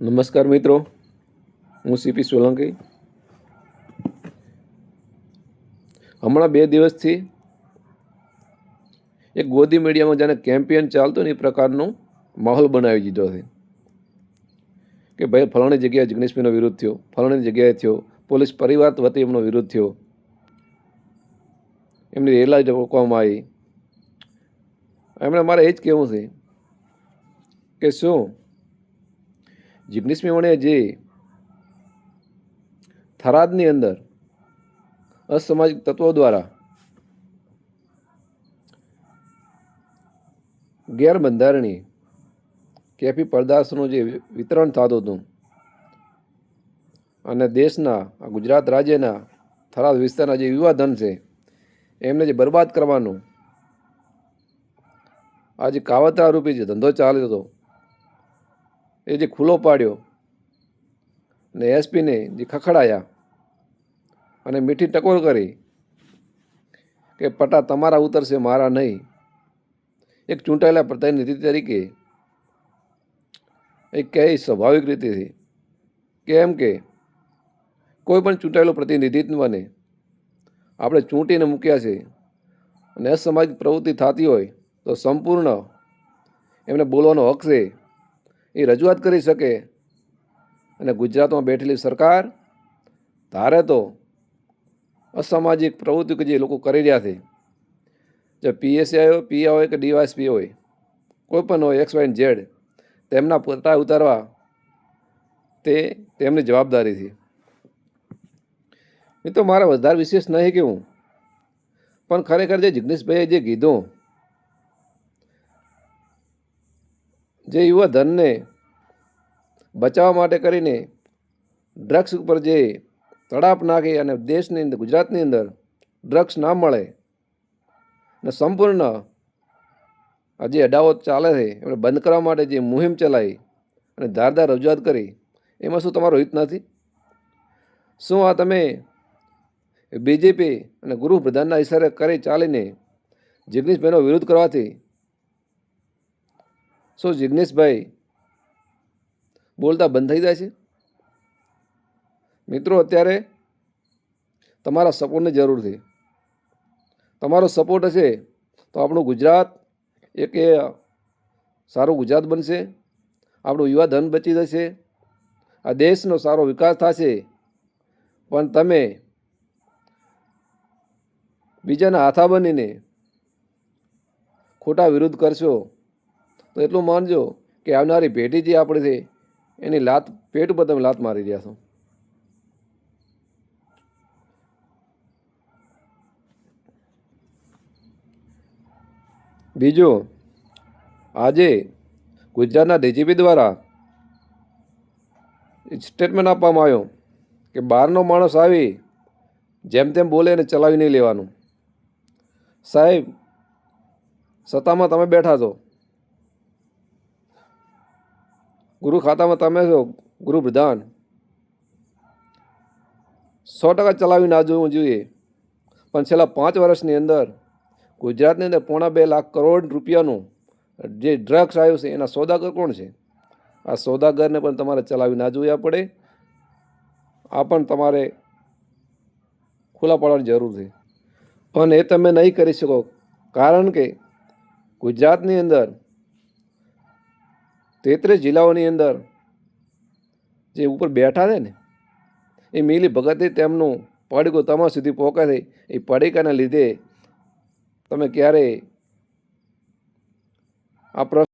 નમસ્કાર મિત્રો, હું સીપી સોલંકી. હમણાં બે દિવસથી એક ગોદી મીડિયામાં જાણે કેમ્પિયન ચાલતું ને એ પ્રકારનો માહોલ બનાવી દીધો છે. કે ભાઈ ફલાણી જગ્યાએ જિગ્નેશભાઈનો વિરોધ થયો, ફલાણી જગ્યાએ થયો, પોલીસ પરિવાર વતી એમનો વિરોધ થયો. એમની રેલા રોકવામાં આવી. એમણે મારે એ જ કહેવું છે કે શું જિગ્નેશ મેવાણીએ જે થરાદની અંદર અસામાજિક તત્વો દ્વારા ગેરબંધારણીય કેફી પદાર્થનું જે વિતરણ થતું હતું અને દેશના, ગુજરાત રાજ્યના થરાદ વિસ્તારના જે યુવા ધન છે, એમને જે બરબાદ કરવાનું આ જે કાવતરા રૂપી જે ધંધો ચાલ્યો હતો એ જે ખુલ્લો પાડ્યો ને એસપીને જે ખખડાયા અને મીઠી ટકોર કરી કે પટા તમારા ઉતરશે, મારા નહીં. એક ચૂંટાયેલા પ્રતિનિધિ તરીકે એ કહે સ્વાભાવિક રીતેથી કેમ કે કોઈ પણ ચૂંટાયેલું પ્રતિનિધિત્વને આપણે ચૂંટીને મૂક્યા છે અને અસામાજિક પ્રવૃત્તિ થતી હોય તો સંપૂર્ણ એમને બોલવાનો હક છે. એ રજૂઆત કરી શકે. અને ગુજરાતમાં બેઠેલી સરકાર, ધારે તો અસામાજિક પ્રવૃત્તિ કે જે લોકો કરી રહ્યા છે, જે પીએસઆઈ હોય પીઆ હોય કે ડીવાયસપી હોય, કોઈ પણ હોય એક્સ વાય ઝેડ તેમના પત્તા ઉતારવા તે તેમની જવાબદારી એ મિત્રો, મારે વધારે વિશેષ નહીં કેવું પણ ખરેખર જે જિગ્નેશભાઈએ જે કીધું જે યુવા ધનને બચાવવા માટે કરીને ડ્રગ્સ ઉપર જે તડાપ નાખે અને દેશની અંદર, ગુજરાતની અંદર ડ્રગ્સ ના મળે ને સંપૂર્ણ આ જે અડાવત ચાલે છે, એમને બંધ કરવા માટે જે મુહિમ ચલાવી અને ધારદાર રજૂઆત કરી, એમાં શું તમારો હિત નથી? શું આ તમે બીજેપી અને ગૃહપ્રધાનના ઇશારે કરી ચાલીને જિગ્નેશભાઈનો વિરોધ કરવાથી શું જિગ્નેશભાઈ? બોલતા બંધ થઈ જાય છે? મિત્રો, અત્યારે તમારા સપોર્ટની જરૂર છે. તમારો સપોર્ટ હશે તો આપણું ગુજરાત એક એ સારું ગુજરાત બનશે. આપણું યુવા ધન બચી જશે. આ દેશનો સારો વિકાસ થશે. પણ તમે બીજાના હાથા બનીને ખોટા વિરુદ્ધ કરશો. તો એટલું માનજો કે આવનારી પેઢી જે આપણે છે, એની લાત, પેટ ઉપર તમે લાત મારી રહ્યા છો. બીજું, આજે ગુજરાતના ડીજીપી દ્વારા સ્ટેટમેન્ટ આપવામાં આવ્યો કે બહારનો માણસ આવી જેમ તેમ બોલે એને ચલાવી નહીં લેવાનું. સાહેબ, સત્તામાં તમે બેઠા છો. ગુરુ ખાતામાં તમે છો, ગુરુ પ્રધાન. સો ટકા ચલાવી ના જોવું જોઈએ. પણ છેલ્લા પાંચ વર્ષની અંદર ગુજરાતની અંદર પોણા બે લાખ કરોડ રૂપિયાનું જે ડ્રગ્સ આવ્યું છે, એના સોદાગર કોણ છે? આ સોદાગરને પણ તમારે ચલાવી ના જોયા પડે. આ પણ તમારે ખુલ્લા પાડવાની જરૂર છે. પણ એ તમે નહીં કરી શકો. કારણ કે ગુજરાતની અંદર તેત્રીસ જિલ્લાઓની અંદર જે ઉપર બેઠા છે ને, એ મિલી ભગતે તેમનું પડીકું તમારા સુધી પહોંચે છે. એ પડીકાને લીધે તમે ક્યારેય આ પ્રશ્ન